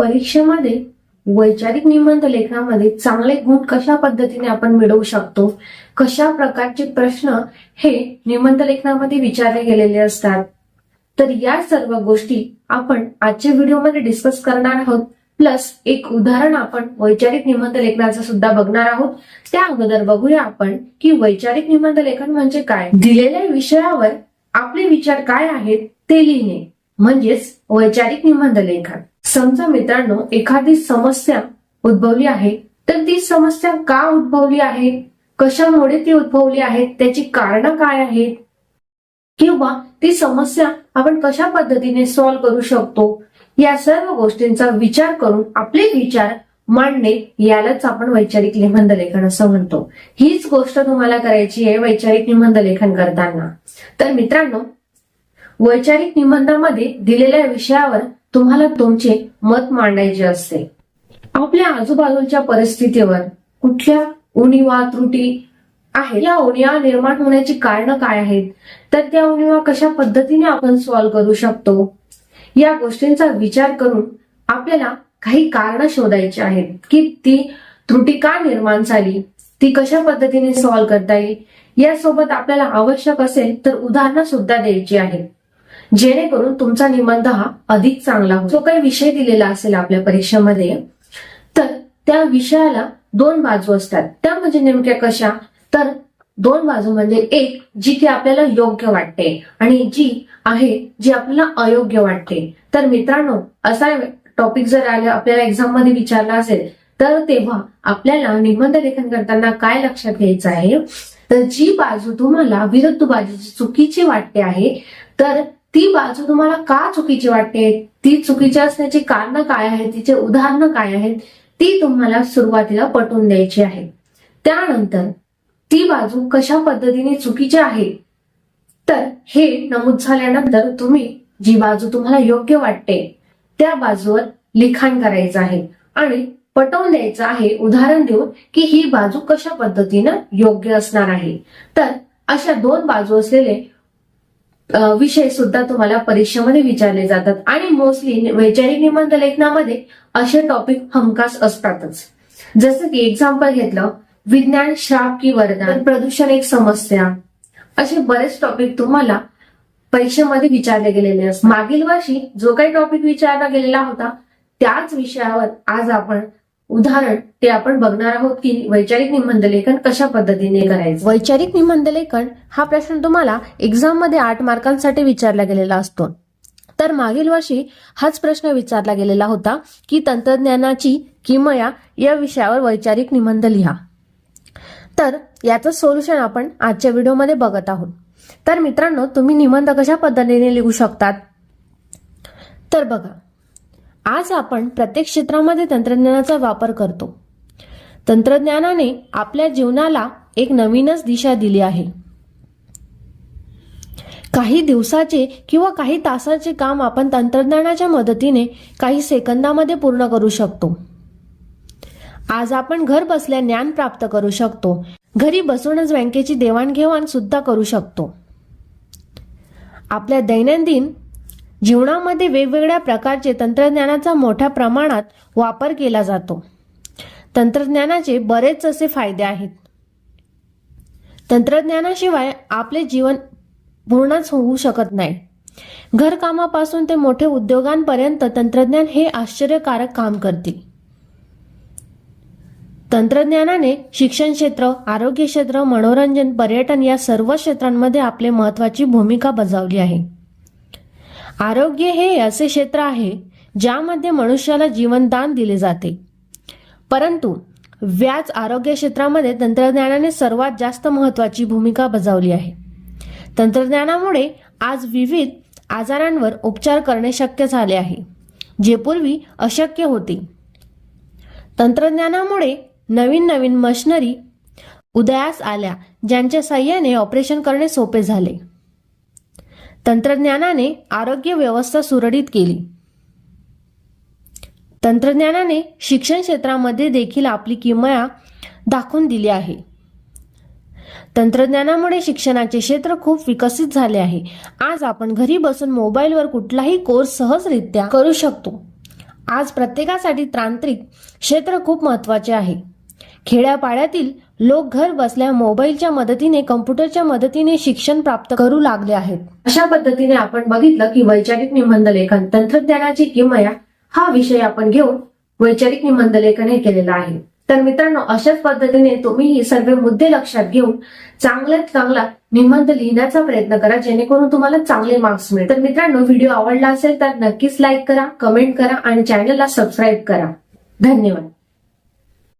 परीक्षेमध्ये वैचारिक निबंध लेखनामध्ये चांगले गुण कशा पद्धतीने आपण मिळवू शकतो? कशा प्रकारचे प्रश्न हे निबंध लेखनामध्ये विचारले गेलेले असतात? तर या सर्व गोष्टी आपण आजच्या व्हिडिओमध्ये डिस्कस करणार आहोत. प्लस एक उदाहरण आपण वैचारिक निबंध लेखनाचं सुद्धा बघणार आहोत. त्या अगोदर बघूया आपण की वैचारिक निबंध लेखन म्हणजे काय? दिलेल्या विषयावर आपले विचार काय आहेत ते लिहिणे म्हणजेच वैचारिक निबंध लेखन. समजा मित्रांनो एखादी समस्या उद्भवली आहे तर ती समस्या का उद्भवली आहे? कशामुळे ती उद्भवली आहे? त्याची कारणं काय आहेत? किंवा ती समस्या आपण कशा पद्धतीने सॉल्व्ह करू शकतो? या सर्व गोष्टींचा विचार करून आपले विचार मांडणे यालाच आपण वैचारिक निबंध लेखन असं म्हणतो. हीच गोष्ट तुम्हाला करायची आहे वैचारिक निबंध लेखन करताना. तर मित्रांनो वैचारिक निबंधामध्ये दिलेल्या विषयावर तुम्हाला तुमचे मत मांडायचे असते. आपल्या आजूबाजूच्या परिस्थितीवर कुठल्या उणीवा त्रुटी आहे या उणीवा निर्माण होण्याची कारणं काय आहेत? तर त्या उणीवा कशा पद्धतीने आपण सॉल्व्ह करू शकतो? या गोष्टींचा विचार करून आपल्याला काही कारण शोधायची आहेत की ती त्रुटी का निर्माण झाली? ती कशा पद्धतीने सॉल्व्ह करता येईल? यासोबत आपल्याला आवश्यक असेल तर उदाहरणं सुद्धा द्यायची आहेत. जेणेकरून तुमचा निबंध हा अधिक चांगला होईल. जो काही विषय दिलेला असेल आपल्या परीक्षेमध्ये तर त्या विषयाला दोन बाजू असतात. त्या म्हणजे नेमक्या कशा? तर दोन बाजू म्हणजे एक जी की आपल्याला योग्य वाटते आणि जी आहे जी आपल्याला अयोग्य वाटते. तर मित्रांनो असा टॉपिक जर आला आपल्याला एक्झाममध्ये विचारला असेल तर तेव्हा आपल्याला निबंध लेखन करताना काय लक्षात घ्यायचं आहे? तर जी बाजू तुम्हाला विरुद्ध बाजूची चुकीची वाटते आहे तर ती बाजू तुम्हाला का चुकीची वाटते? ती चुकीची असण्याची कारण काय आहेत? तिचे उदाहरणं काय आहेत? ती तुम्हाला सुरुवातीला पटवून द्यायची आहे. त्यानंतर ती बाजू कशा पद्धतीने चुकीची आहे? तर हे नमूद झाल्यानंतर तुम्ही जी बाजू तुम्हाला योग्य वाटते त्या बाजूवर लिखाण करायचं आहे. आणि पटवून द्यायचं आहे उदाहरण देऊन की ही बाजू कशा पद्धतीनं योग्य असणार आहे. तर अशा दोन बाजू असलेले विषय सुद्धा तुम्हाला परीक्षेमध्ये विचारले जातात. आणि मोस्टली वैचारिक निबंध लेखनामध्ये असे टॉपिक हमखास असतातच. जसं की एक्झाम्पल घेतलं विज्ञान श्राप की वरदान प्रदूषण एक समस्या. असे बरेच टॉपिक तुम्हाला परीक्षेमध्ये विचारले गेलेले असतात. मागील वर्षी जो काही टॉपिक विचारला गेलेला होता त्याच विषयावर आज आपण उदाहरण ते आपण बघणार आहोत की वैचारिक निबंध लेखन कशा पद्धतीने करायचं? वैचारिक निबंध लेखन हा प्रश्न तुम्हाला एक्झाममध्ये आठ मार्कांसाठी विचारला गेलेला असतो. तर मागील वर्षी हाच प्रश्न विचारला गेलेला होता की तंत्रज्ञानाची किमया या विषयावर वैचारिक निबंध लिहा. तर याचं सोल्युशन आपण आजच्या व्हिडिओमध्ये बघत आहोत. तर मित्रांनो तुम्ही निबंध कशा पद्धतीने लिहू शकतात? तर बघा आज आपण प्रत्येक क्षेत्रामध्ये तंत्रज्ञानाचा वापर करतो. तंत्रज्ञानाने आपल्या जीवनाला एक नवीनच दिशा दिली आहे. काही दिवसाचे किंवा काही तासाचे काम आपण तंत्रज्ञानाच्या मदतीने काही सेकंदामध्ये पूर्ण करू शकतो. आज आपण घर बसल्या ज्ञान प्राप्त करू शकतो. घरी बसूनच बँकेची देवाणघेवाण सुद्धा करू शकतो. आपल्या दैनंदिन जीवनामध्ये वेगवेगळ्या प्रकारचे तंत्रज्ञानाचा मोठ्या प्रमाणात वापर केला जातो. तंत्रज्ञानाचे बरेच असे फायदे आहेत. तंत्रज्ञानाशिवाय आपले जीवन पूर्णच होऊ शकत नाही. घरकामापासून ते मोठे उद्योगांपर्यंत तंत्रज्ञान हे आश्चर्यकारक काम करते. तंत्रज्ञानाने शिक्षण क्षेत्र आरोग्य क्षेत्र मनोरंजन पर्यटन या सर्व क्षेत्रांमध्ये आपले महत्वाची भूमिका बजावली आहे. आरोग्य हे असे क्षेत्र आहे ज्यामध्ये मनुष्याला जीवनदान दिले जाते. परंतु व्याज आरोग्य क्षेत्रामध्ये तंत्रज्ञानाने सर्वात जास्त महत्वाची भूमिका बजावली आहे. तंत्रज्ञानामुळे आज विविध आजारांवर उपचार करणे शक्य झाले आहे जे पूर्वी अशक्य होते. तंत्रज्ञानामुळे नवीन नवीन मशनरी उदयास आल्या ज्यांच्या साह्याने ऑपरेशन करणे सोपे झाले. तंत्रज्ञानाने आरोग्य व्यवस्था सुरळीत केली. तंत्रज्ञानाने शिक्षण क्षेत्रामध्ये देखील आपली किमया दाखवून दिली आहे. तंत्रज्ञानामुळे शिक्षणाचे क्षेत्र खूप विकसित झाले आहे. आज आपण घरी बसून मोबाईलवर कुठलाही कोर्स सहजरित्या करू शकतो. आज प्रत्येकासाठी तांत्रिक क्षेत्र खूप महत्त्वाचे आहे. खेड्यापाड्यातील लोक घर बसल्या मोबाईलच्या मदतीने कम्प्युटरच्या मदतीने शिक्षण प्राप्त करू लागले आहेत. अशा पद्धतीने आपण बघितलं की वैचारिक निबंध लेखन तंत्रज्ञानाची किमया हा विषय आपण घेऊन वैचारिक निबंध लेखन हे केलेलं आहे. तर मित्रांनो अशाच पद्धतीने तुम्ही सर्व मुद्दे लक्षात घेऊन चांगल्यात चांगला निबंध लिहिण्याचा प्रयत्न करा जेणेकरून तुम्हाला चांगले मार्क्स मिळेल तर मित्रांनो व्हिडिओ आवडला असेल तर नक्कीच लाईक करा कमेंट करा आणि चॅनलला सबस्क्राईब करा. धन्यवाद.